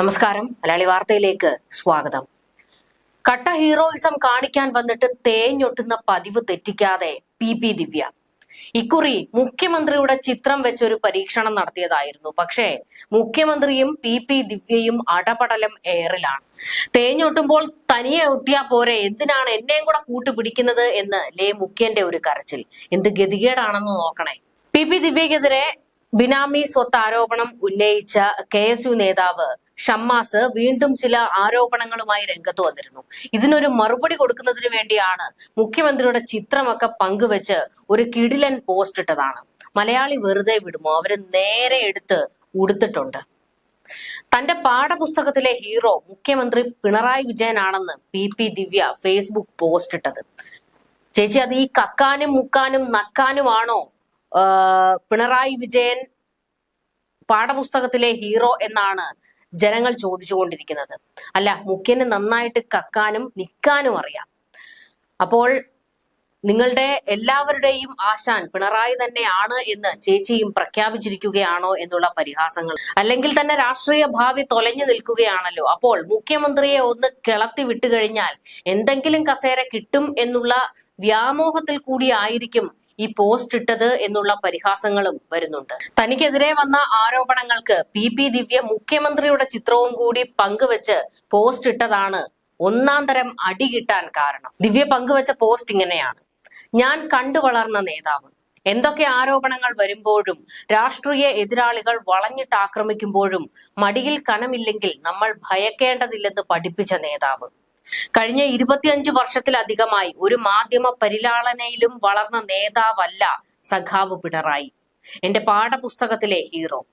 നമസ്കാരം. മലയാളി വാർത്തയിലേക്ക് സ്വാഗതം. കട്ട ഹീറോയിസം കാണിക്കാൻ വന്നിട്ട് തേഞ്ഞൊട്ടുന്ന പതിവ് തെറ്റിക്കാതെ പി പി ദിവ്യ. ഇക്കുറി മുഖ്യമന്ത്രിയുടെ ചിത്രം വെച്ചൊരു പരീക്ഷണം നടത്തിയതായിരുന്നു. പക്ഷേ മുഖ്യമന്ത്രിയും പി പി ദിവ്യയും അടപടലം ഏറിലാണ്. തേഞ്ഞൊട്ടുമ്പോൾ തനിയെ ഒട്ടിയാ പോരെ എന്തിനാണ് എന്നെയും കൂടെ കൂട്ടുപിടിക്കുന്നത് എന്ന് ലേ മുഖ്യന്റെ ഒരു കരച്ചിൽ. എന്ത് ഗതികേടാണെന്ന് നോക്കണേ. പി പി ദിവ്യക്കെതിരെ ബിനാമി സ്വത്ത് ആരോപണം ഉന്നയിച്ച കെ എസ് യു നേതാവ് ഷമ്മാസ് വീണ്ടും ചില ആരോപണങ്ങളുമായി രംഗത്ത് വന്നിരുന്നു. ഇതിനൊരു മറുപടി കൊടുക്കുന്നതിന് വേണ്ടിയാണ് മുഖ്യമന്ത്രിയുടെ ചിത്രമൊക്കെ പങ്കുവെച്ച് ഒരു കിടിലൻ പോസ്റ്റ് ഇട്ടതാണ്. മലയാളി വെറുതെ വിടുമോ? അവർ നേരെ എടുത്ത് ഉടുത്തിട്ടുണ്ട്. തന്റെ പാഠപുസ്തകത്തിലെ ഹീറോ മുഖ്യമന്ത്രി Pinarayi വിജയനാണെന്ന് P P Divya Facebook post ഇട്ടത്. ചേച്ചി അത് ഈ കക്കാനും മുക്കാനും നക്കാനുമാണോ പിണറായി വിജയൻ പാഠപുസ്തകത്തിലെ ഹീറോ എന്നാണ് ജനങ്ങൾ ചോദിച്ചുകൊണ്ടിരിക്കുന്നത്. അല്ല മുഖ്യന് നന്നായിട്ട് കക്കാനും നിൽക്കാനും അറിയാം. അപ്പോൾ നിങ്ങളുടെ എല്ലാവരുടെയും ആശാൻ പിണറായി തന്നെയാണ് എന്ന് ചേച്ചിയും പ്രഖ്യാപിച്ചിരിക്കുകയാണോ എന്നുള്ള പരിഹാസങ്ങൾ. അല്ലെങ്കിൽ തന്നെ രാഷ്ട്രീയ ഭാവി തൊലഞ്ഞു നിൽക്കുകയാണല്ലോ. അപ്പോൾ മുഖ്യമന്ത്രിയെ ഒന്ന് കിളത്തി വിട്ടുകഴിഞ്ഞാൽ എന്തെങ്കിലും കസേര കിട്ടും എന്നുള്ള വ്യാമോഹത്തിൽ കൂടി ആയിരിക്കും ഈ പോസ്റ്റ് ഇട്ടത് എന്നുള്ള പരിഹാസങ്ങളും വരുന്നുണ്ട്. തനിക്കെതിരെ വന്ന ആരോപണങ്ങൾക്ക് പി പി ദിവ്യ മുഖ്യമന്ത്രിയുടെ ചിത്രവും കൂടി പങ്കുവെച്ച് പോസ്റ്റ് ഇട്ടതാണ് ഒന്നാം തരം അടി കിട്ടാൻ കാരണം. ദിവ്യ പങ്കുവെച്ച പോസ്റ്റ് ഇങ്ങനെയാണ്. ഞാൻ കണ്ടു വളർന്ന നേതാവ്. എന്തൊക്കെ ആരോപണങ്ങൾ വരുമ്പോഴും രാഷ്ട്രീയ എതിരാളികൾ വളഞ്ഞിട്ട് ആക്രമിക്കുമ്പോഴും മടിയിൽ കനമില്ലെങ്കിൽ നമ്മൾ ഭയക്കേണ്ടതില്ലെന്ന് പഠിപ്പിച്ച നേതാവ്. കഴിഞ്ഞ ഇരുപത്തിയഞ്ചു വർഷത്തിലധികമായി ഒരു മാധ്യമ പരിലാളനയിലും വളർന്ന നേതാവല്ല സഖാവ് പിണറായി. എന്റെ പാഠപുസ്തകത്തിലെ ഹീറോ.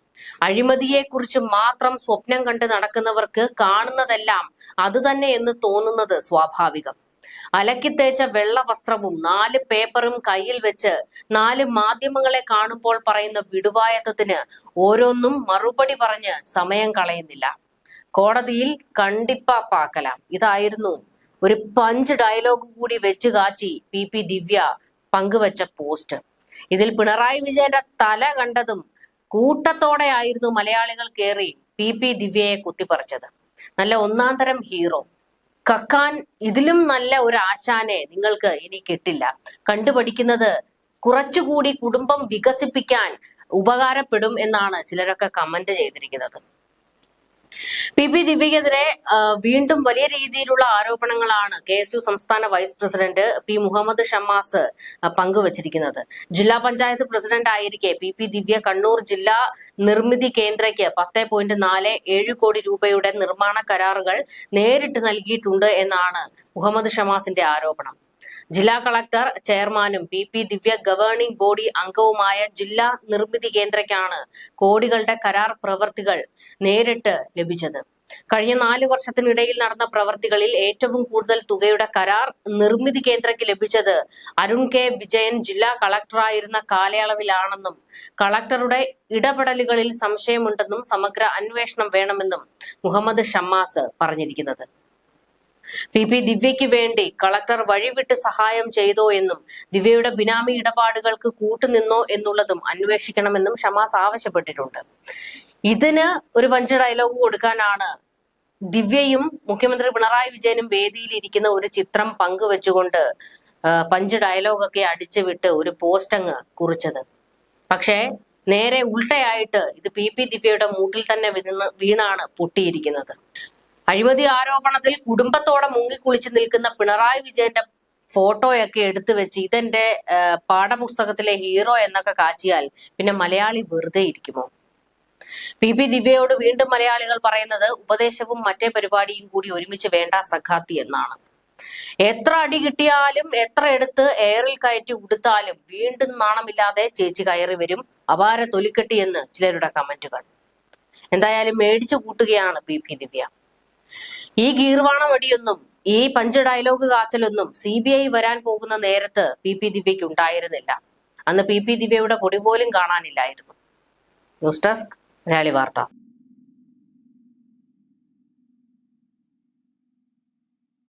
അഴിമതിയെക്കുറിച്ച് മാത്രം സ്വപ്നം കണ്ട് നടക്കുന്നവർക്ക് കാണുന്നതെല്ലാം അത് തന്നെ എന്ന് തോന്നുന്നത് സ്വാഭാവികം. അലക്കിത്തേച്ച വെള്ള വസ്ത്രവും നാല് പേപ്പറും കയ്യിൽ വെച്ച് നാല് മാധ്യമങ്ങളെ കാണുമ്പോൾ പറയുന്ന വിടുവായത്തത്തിന് ഓരോന്നും മറുപടി പറഞ്ഞ് സമയം കളയുന്നില്ല. കോടതിയിൽ കണ്ടിപ്പാപ്പാക്കലാം ഇതായിരുന്നു ഒരു പഞ്ച് ഡയലോഗ് കൂടി വെച്ച് കാച്ചി പി പി ദിവ്യ പങ്കുവച്ച പോസ്റ്റ്. ഇതിൽ പിണറായി വിജയന്റെ തല കണ്ടതും കൂട്ടത്തോടെ ആയിരുന്നു മലയാളികൾ കയറി പി പി ദിവ്യയെ കുത്തിപ്പറിച്ചത്. നല്ല ഒന്നാം തരം ഹീറോ. കക്കാൻ ഇതിലും നല്ല ഒരു ആശാനെ നിങ്ങൾക്ക് ഇനി കിട്ടില്ല. കണ്ടുപഠിക്കുന്നത് കുറച്ചുകൂടി കുടുംബം വികസിപ്പിക്കാൻ ഉപകാരപ്പെടും എന്നാണ് ചിലരൊക്കെ കമന്റ് ചെയ്തിരിക്കുന്നത്. പി പി ദിവ്യക്കെതിരെ വീണ്ടും വലിയ രീതിയിലുള്ള ആരോപണങ്ങളാണ് കെ എസ് യു സംസ്ഥാന vice president P Muhammad Shammas പങ്കുവച്ചിരിക്കുന്നത്. ജില്ലാ പഞ്ചായത്ത് പ്രസിഡന്റ് ആയിരിക്കെ പി പി ദിവ്യ കണ്ണൂർ ജില്ലാ നിർമ്മിതി കേന്ദ്രയ്ക്ക് പത്ത് പോയിന്റ് നാല് ഏഴ് കോടി രൂപയുടെ നിർമ്മാണ കരാറുകൾ നേരിട്ട് നൽകിയിട്ടുണ്ട് എന്നാണ് മുഹമ്മദ് ഷമാസിന്റെ ആരോപണം. ജില്ലാ കളക്ടർ ചെയർമാനും P P Divya governing body അംഗവുമായ ജില്ലാ നിർമ്മിതി കേന്ദ്രയ്ക്കാണ് കോടികളുടെ കരാർ പ്രവർത്തികൾ നേരിട്ട് ലഭിച്ചത്. കഴിഞ്ഞ നാല് വർഷത്തിനിടയിൽ നടന്ന പ്രവർത്തികളിൽ ഏറ്റവും കൂടുതൽ തുകയുടെ കരാർ നിർമ്മിതി കേന്ദ്രക്ക് ലഭിച്ചത് അരുൺ കെ വിജയൻ ജില്ലാ കളക്ടറായിരുന്ന കാലയളവിലാണെന്നും കളക്ടറുടെ ഇടപെടലുകളിൽ സംശയമുണ്ടെന്നും സമഗ്ര അന്വേഷണം വേണമെന്നും മുഹമ്മദ് ഷമ്മാസ് പറഞ്ഞിരിക്കുന്നത്. പി പി ദിവ്യയ്ക്ക് വേണ്ടി കളക്ടർ വഴിവിട്ട് സഹായം ചെയ്തോ എന്നും ദിവ്യയുടെ ബിനാമി ഇടപാടുകൾക്ക് കൂട്ടുനിന്നോ എന്നുള്ളതും അന്വേഷിക്കണമെന്നും ഷമാസ് ആവശ്യപ്പെട്ടിട്ടുണ്ട്. ഇതിന് ഒരു പഞ്ച് ഡയലോഗ് കൊടുക്കാനാണ് ദിവ്യയും മുഖ്യമന്ത്രി പിണറായി വിജയനും വേദിയിലിരിക്കുന്ന ഒരു ചിത്രം പങ്കുവെച്ചുകൊണ്ട് പഞ്ച് ഡയലോഗൊക്കെ അടിച്ചു വിട്ട് ഒരു പോസ്റ്റ് അങ്ങ് കുറിച്ചത്. പക്ഷേ നേരെ ഉൾട്ടയായിട്ട് ഇത് പി പി ദിവ്യയുടെ മൂട്ടിൽ തന്നെ വീണ് വീണാണ് പൊട്ടിയിരിക്കുന്നത്. അഴിമതി ആരോപണത്തിൽ കുടുംബത്തോടെ മുങ്ങിക്കുളിച്ച് നിൽക്കുന്ന പിണറായി വിജയന്റെ ഫോട്ടോയൊക്കെ എടുത്തു വെച്ച് ഇതെന്റെ പാഠപുസ്തകത്തിലെ ഹീറോ എന്നൊക്കെ കാച്ചിയാൽ പിന്നെ മലയാളി വെറുതെ ഇരിക്കുമോ? പി പി ദിവ്യയോട് വീണ്ടും മലയാളികൾ പറയുന്നത് ഉപദേശവും മറ്റേ പരിപാടിയും കൂടി ഒരുമിച്ച് വേണ്ട സഖാത്തി എന്നാണ്. എത്ര അടി കിട്ടിയാലും എത്ര എടുത്ത് എയറിൽ കയറ്റി ഉടുത്താലും വീണ്ടും നാണമില്ലാതെ ചേച്ചി കയറി വരും. അപാര തൊലിക്കെട്ടി എന്ന് ചിലരുടെ കമന്റുകൾ. എന്തായാലും മേടിച്ചു കൂട്ടുകയാണ് പി പി ദിവ്യ. ഈ ഗീർവാണം അടിയൊന്നും ഈ പഞ്ച് ഡയലോഗ് കാച്ചലൊന്നും സി ബി ഐ വരാൻ പോകുന്ന നേരത്ത് പി പി ദിവ്യയ്ക്ക് ഉണ്ടായിരുന്നില്ല. അന്ന് പി പി ദിവ്യയുടെ പൊടി പോലും കാണാനില്ലായിരുന്നു. ന്യൂസ് ഡെസ്ക് മലയാളി വാർത്ത.